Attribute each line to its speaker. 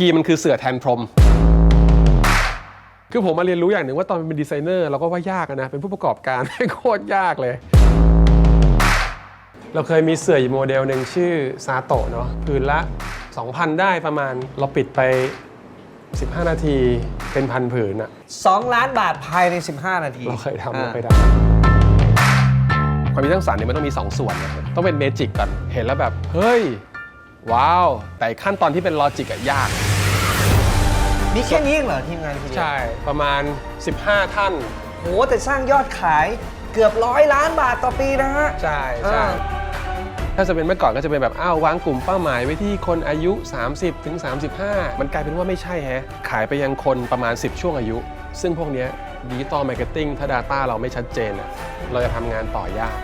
Speaker 1: คีย์มันคือเสือแทนพรหมคือผมมาเรียนรู้อย่างหนึ่งว่าตอนเป็นดีไซเนอร์เราก็ว่ายากอะนะ เป็นผู้ประกอบการโคตรยากเลย เราเคยมีเสื่ออยู่โมเดลหนึ่งชื่อซาโตะเนาะผืนละ 2,000 ได้ประมาณเราปิดไป 15 นาทีเป็นพันผืนอะ
Speaker 2: 2 ล้านบาทภายใน 15 นาที
Speaker 1: เราเคยทำ
Speaker 2: อ่า
Speaker 1: เราเคยทำความคิดสร้างสรรค์เนี่ยมันต้องมี 2 ส่วนนะต้องเป็นเมจิกก่อนเห็นแล้วแบบ เฮ้ย ว้าว แต่ขั้นตอนที่เป็นลอจิกอะยาก
Speaker 2: มีแค่นี้เองเหรอทีมงานทีเดียว
Speaker 1: ใช่ประมาณ 15 ท่าน
Speaker 2: โหแต่สร้างยอดขายเกือบร้อยล้านบาทต่อปีนะฮะ
Speaker 1: ใช่ใช่
Speaker 2: อ่า
Speaker 1: ถ้าจะเป็นเมื่อก่อนก็จะเป็นแบบอ้าววางกลุ่มเป้าหมายไว้ที่คนอายุ 30ถึง35 มันกลายเป็นว่าไม่ใช่แฮะขายไปยังคนประมาณ 10 ช่วงอายุ ซึ่งพวกเนี้ดิจิตอลมาร์เก็ตติ้งถ้า Data เราไม่ชัดเจนอะเราจะทำงานต่อยาก